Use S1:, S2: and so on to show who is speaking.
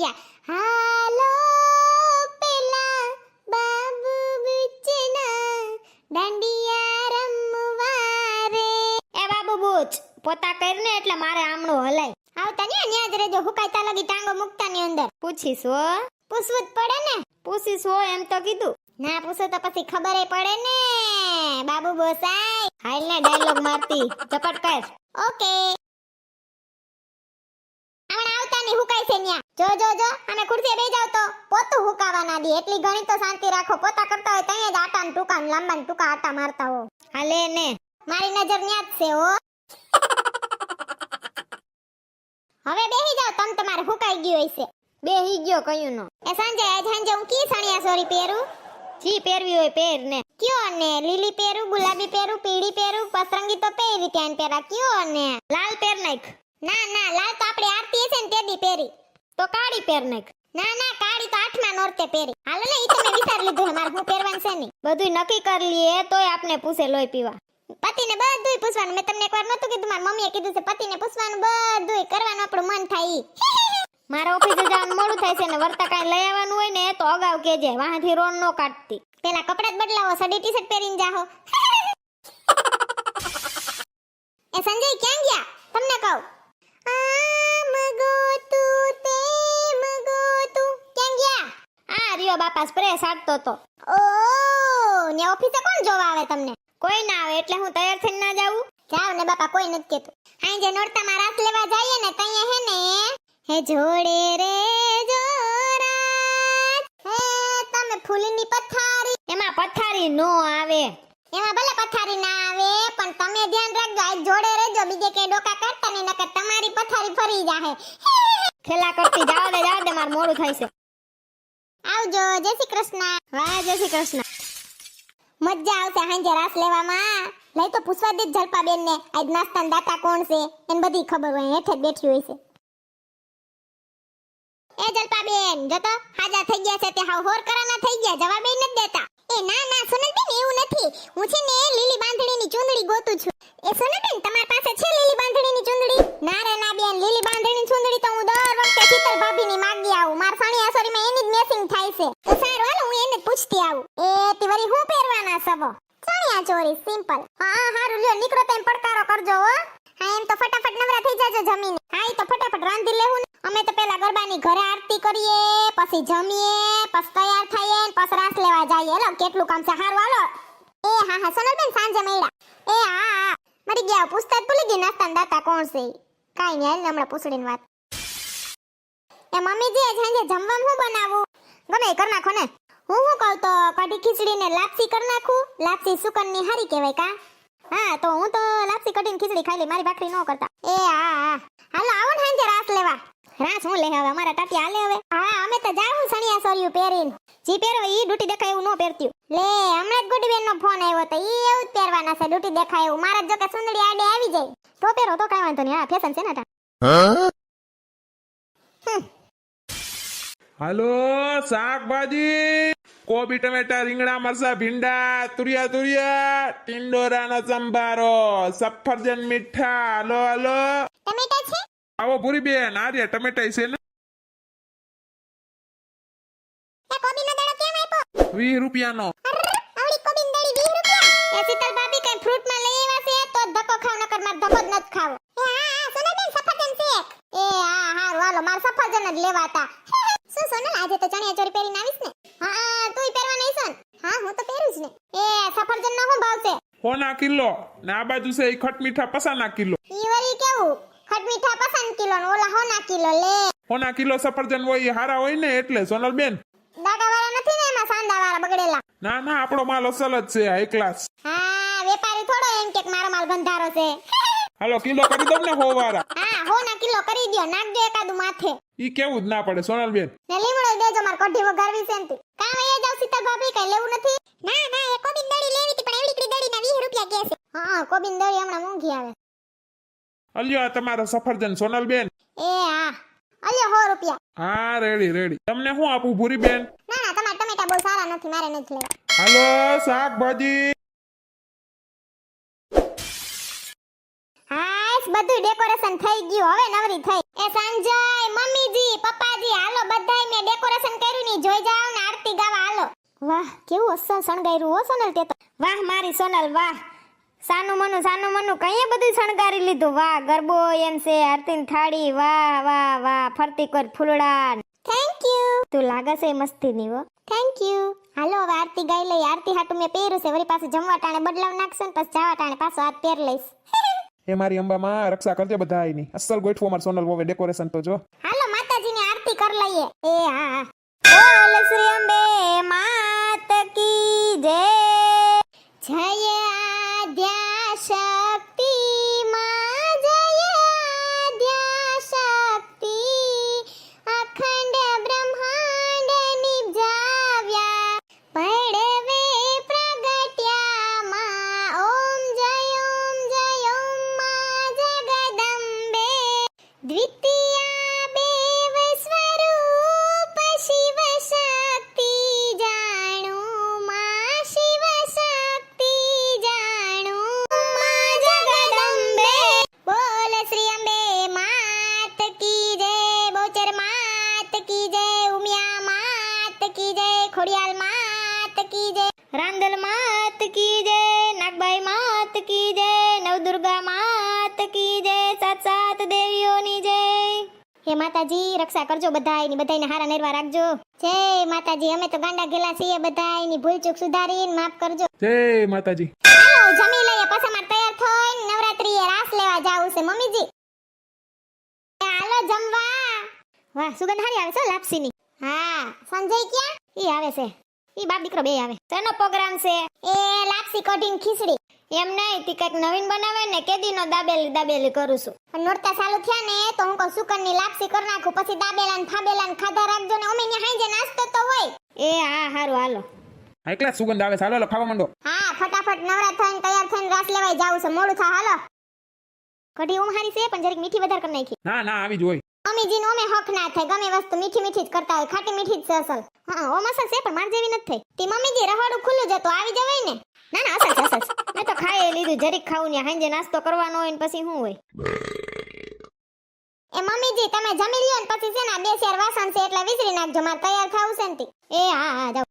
S1: ગયા. હાલો પેલા બાબુ બુચના દાંડિયા રમવા રે એ બાબુ બુચ પોતા કરીને એટલે મારે આમણું હલાય. આવતા ને ન્યા જ રહેજો. હુકાયતા લગી ટાંગો મુકતા ની અંદર. પૂછીશ હો. પૂછવું જ પડે ને. પૂછીશ હો એમ તો કીધું. ના પૂછો તો પછી ખબર પડે ને. બાબુ બોસાઈ હાલ ને ડાયલોગ મારતી. ચપટ કર. ઓકે. આવતા ની હુકાય છે ન્યા? જો જો જો અને ખુરશી બે જાવ તો. પોતું હુકાવા ના દી. એટલી ઘણી તો શાંતિ રાખો. પોતા કરતા હોય ત્યાં જ આટા ને ટૂંકા ને લાંબા ને ટૂંકા આટા મારતા હો. હાલે ને. મારી નજર ન્યા જ છે હો. હવે બેહી જાવ તમ તમારે હુકાઈ ગયું હશે. બેહી ગયો કયું નો. એ સાંજે આજ સાંજે હું કી સણિયા સોરી પહેરું? જી પહેરવી હોય પહેર ને. કયો ને? લીલી પહેરું ગુલાબી પહેરું પીળી પહેરું પસરંગી તો પહેરી ત્યાં પહેરા. કયો ને? લાલ પહેર નાખ ના ના લાલ તો આપણે આરતી છે ને તેદી પહેરી તો કાળી પહેર નાખ ના ના કાળી તો આઠમા નોરતે પહેરી. હાલ ને ઈ તમે વિચાર લીધું હે મારે હું પહેરવાનું છે નહીં. બધું નક્કી કરી લઈએ તોય આપને પૂછે લોહી પીવા. પતિને બધુંય પૂછવાનું. મેં તમને એકવાર નહોતું કીધું મારી મમ્મીએ કીધું છે પતિને પૂછવાનું બધુંય કરવાનું આપણું મન થાય ઈ. મારા ઓફિસે જવાનું મોડું થાય છે ને વર્તા કાંઈ લઈ આવવાનું હોય ને તો અગાઉ કેજે વાંથી રોન નો કાઢતી. પેલા કપડાં જ બદલાવો સડી ટી શર્ટ પહેરીને જાહો. એ સંજય ક્યાં બાપા સ્પ્રે સાટતો હતો ઓ ને ઓફિસે કોણ જોવા આવે તમને? કોઈ ના આવે, એટલે હું તૈયાર થઈને ના જાવું જાવ ને બાપા, કોઈ નથી કેતું અહીં જે નોરતામાં રાસ લેવા જઈએ ને તઈએ હે ને, હે જોડે રે જોરાત હે, તમે ફૂલની પથારી. એમાં પથારી નો આવે. એમાં ભલે પથારી ના આવે, પણ તમે ધ્યાન રાખજો, આ જોડે રહેજો, બીજે કે ડોકા કરતા નહીં, નકર તમારી પથારી ફરી જાહે. ખેલા કરતી જાવ દે જાવ દે માર મોડું થાય છે. આવજો જય શ્રી કૃષ્ણ. વાહ જય શ્રી કૃષ્ણ. મજા આવશે હાંજે રાસ લેવામાં. લઈ તો પૂછવા દે જલપા બેન ને આજ નાસ્તાના દાતા કોણ છે? એને બધી ખબર હોય હેઠે જ બેઠી હોય છે. એ જલપા બેન જો તો હાજા થઈ ગયા છે તે હાવ હોર કરાના થઈ ગયા જવાબ એ નથી દેતા. એ ના ના સોનલ બેન એવું નથી. હું છે ને લીલી બાંધણીની ચૂંદડી ગોતું છું. એ સોનલ બેન તમારી પાસે છે લીલી બાંધણીની ચૂંદડી? ના રે ના બેન લીલી બાંધણીની ચૂંદડી હું પૂછતી આવું. એ તિવારી હું પહેરવાના સવો ચણિયા ચોરી સિમ્પલ હા, હારું, લ્યો, નીકળો તેમ પડકારો કરજો, હો. હા, એમ તો ફટાફટ નવરા થઈ જાજો જમીને. હા તો ફટાફટ રાંધી લેવું અમે તો પેલા ગરબાની ઘરે આરતી કરીએ, પછી જમીએ, પછી તૈયાર થઈએ પછી રાસ લેવા જઈએ. લો કેટલું કામ છે? હારું, હાલો. એ, હા હા સોનલબેન સાંજે મળ્યા. એ, હા હા મરી ગયા પુસ્તક ભૂલી ગઈ, નાસ્તાના દાતા કોણ છે કાઈ નહીં, હાલ હમણાં પૂછડી વાત. એ મમ્મીજી, આજ સાંજે જમવાનું શું બનાવું? ગમે કર નાખો હું શું કહું તો કઢી ખીચડી ને લાપસી કર નાખું. લાપસી સુકનની હારી કહેવાય કા? હા તો હું તો લાપસી કઢીને ખીચડી ખાઈ લઈ મારી ભાખરી ન કરતા. એ હા હા હાલો આવો ને સાંજે રાસ લેવા. રાસ હું લે હવે અમારા ટાટી હાલે હવે. હા અમે તો જાવું સણિયા સોરિયું પહેરીને. જી પહેરો ઈ ડૂટી દેખાય એવું ન પહેરતી લે હમણાં જ ગુડી નો ફોન આવ્યો તો ઈ એવું જ પહેરવાના છે ડૂટી દેખાય એવું. મારા જ જો કે સુંદરી આડે આવી જાય. તો પહેરો તો કાંઈ વાંધો નહીં. હા ફેશન છે ને તા
S2: હાલો શાકભાજી! કોબી ટમેટા રીંગણા મરસા ભીંડા તુરિયા તુરિયા ટિંડોરાનો સંભારો સફરજન મીઠા હલો હલો.
S1: ટમેટા છે?
S2: આવો ભૂરી બેન આ રહ્યા ટમેટા છે ને? વીસ રૂપિયાનો.
S1: અરર, આવડી કોબીન દડી 20 રૂપિયા. એ શીતલ ભાભી કઈ ફ્રૂટમાં લઈ આવ્યા છે તો ધક્કો ખાવ નકર માર ધક્કો જ નથ ખાવો. એ હા હા સોનલબેન સફરજન શેક એ હા હારું હાલો માર સફરજન જ લેવાતા શું સોનલ આજે તો ચણિયા ચોરી પહેરીને આવીશ ને હા તુંય પહેરવા નહીં સોન હા હું તો પહેરું જ ને એ સફરજન નો શું ભાવ
S2: કિલો ને આ બાજુ છે ખટ મીઠા પસાના કિલો.
S1: ઈ વળી કેવું? ખટ મીઠા પસંદ કિલો ને ઓલા હોના કિલો લે.
S2: હોના કિલો સફરજન હોય એ હારા હોય ને એટલે સોનલ બેન?
S1: દાડા વાળા નથી ને એમાં સાંદા વાળા બગડેલા?
S2: ના ના આપણો માલ અસલ જ છે હાઈ ક્લાસ
S1: હા વેપારી થોડો એમ કે મારો માલ ગંધારો છે.
S2: હાલો કિલો કરી દો ને હો વાળા
S1: હા હોના કિલો કરી દ્યો નાખજો એકાદું માથે.
S2: ઈ કેવું જ ના પડે સોનલ બેન.
S1: ને લીમડો દેજો માર કઢી વઘારવી છે ને કામ એ જાવ સીતા ભાભી કઈ લેવું નથી? ના ના હા કોબિન દળી હમણાં મોંઘી આવે.
S2: અલ્યો આ તમારો સફરજન સોનલબેન.
S1: એ હા. અલ્યો સો રૂપિયા.
S2: હા રેડી રેડી. તમને શું આપું ભૂરી બેન
S1: ના ના તમારા ટમેટા બહુ સારા નથી મારે નથી લેવા.
S2: હાલો શાકભાજી.
S1: બધું ડેકોરેશન થઈ ગયું. હવે નવરી થઈ. એ સંજય મમ્મીજી પપ્પાજી હાલો બધાય મેં ડેકોરેશન કર્યું ની જોઈ જાવ ને આરતી ગાવા હાલો. વાહ કેવું અસલ શણગાયરું હો સોનલ તે તો. વાહ મારી સોનલ વાહ. સાનું મનું સાનું મનું કઈએ બધું શણગારી લીધું? વાહ ગરબો એમ છે આરતીન થાળી વાહ વાહ વાહ ફરતી કર ફૂલડા થેન્ક યુ તું લાગે છે મસ્તી ની વો થેન્ક યુ હાલો હવે આરતી ગાઈ લઈ આરતી હાટું મેં પહેર્યું છે. વળી પાછું જમવા ટાણે બદલાવ નાખશે ને પછી જવા ટાણે પાછો હાથ પહેર લઈશ.
S2: એ મારી અંબામાં રક્ષા કરજે બધા એની અસલ ગોઠવો માર સોનલ વોવે ડેકોરેશન તો જો.
S1: હાલો માતાજીની આરતી કર લઈએ. એ હા બોલ શ્રી અંબે માત કી જય નાગબાઈ માત કી જય નવદુર્ગા માત કી જય સાત સાત દેવીઓની જય. હે માતાજી રક્ષા કરજો બધાયની બધાયને હારા નેરવા રાખજો. જય માતાજી અમે તો ગાંડા ગેલા છીએ બધાયની. ભૂલ ચૂક સુધારીને માફ કરજો.
S2: જય માતાજી.
S1: હાલો જમી લઈએ પછી માર તૈયાર થઈને નવરાત્રીએ રાસ લેવા જાવું છે મમ્મીજી. હાલો જમવા. વાહ સુગંધ હારી આવે છે લાપસીની. હા સંજય ક્યાં? ઈ આવે છે. ઈ બાપ દીકરો બે આવે. તેનો પ્રોગ્રામ છે. એ લાપસી કઢીને ખીચડી. એમ નહીં તી કંઈક નવીન બનાવે ને કેદીનો દાબેલી દાબેલી કરું છું. પણ નોરતા ચાલુ થયા ને તો હું કહું સુકનની લાપસી કરી નાખું પછી દાબેલા ને ફાબેલા ને ખાધા રાખજો ને. અમે અહીંયા હાંજે નાસ્તો તો હોય. એ હા હારું હાલો.
S2: એકલા સુગંધ આવે ચાલો હાલો હાલો, ખાવા માંડો.
S1: હા ફટાફટ નવરા થઈને તૈયાર થઈને રાસ લેવાય જાવું છે. મોડું થા હાલો. કઢી ઓમ હારી છે પણ જરીક મીઠી વધારે કરી નાખી.
S2: ના ના આવી જ હોય.
S1: મમ્મીજી નો મે હક ના થાય. ગમે વસ્તુ મીઠી મીઠી જ કરતા હોય, ખાટી મીઠી જ છે અસલ. હા ઓમ અસલ છે, પણ માર જેવી નથી થઈ. તે મમ્મીજી રવાડું ખુલ્લું જતો આવી જવાય ને? ના ના, અસલ અસલ મેં તો ખાઈ લીધું, જરીક ખાવું ને હાંજે નાસ્તો કરવાનો હોય ને પછી શું હોય? એ મમ્મીજી, તમે જમી લ્યો ને પછી છે ને બે શેર વાસણ છે, એટલે વિસરી નાખજો, મારે તૈયાર થાવું છે ને એ, હા હા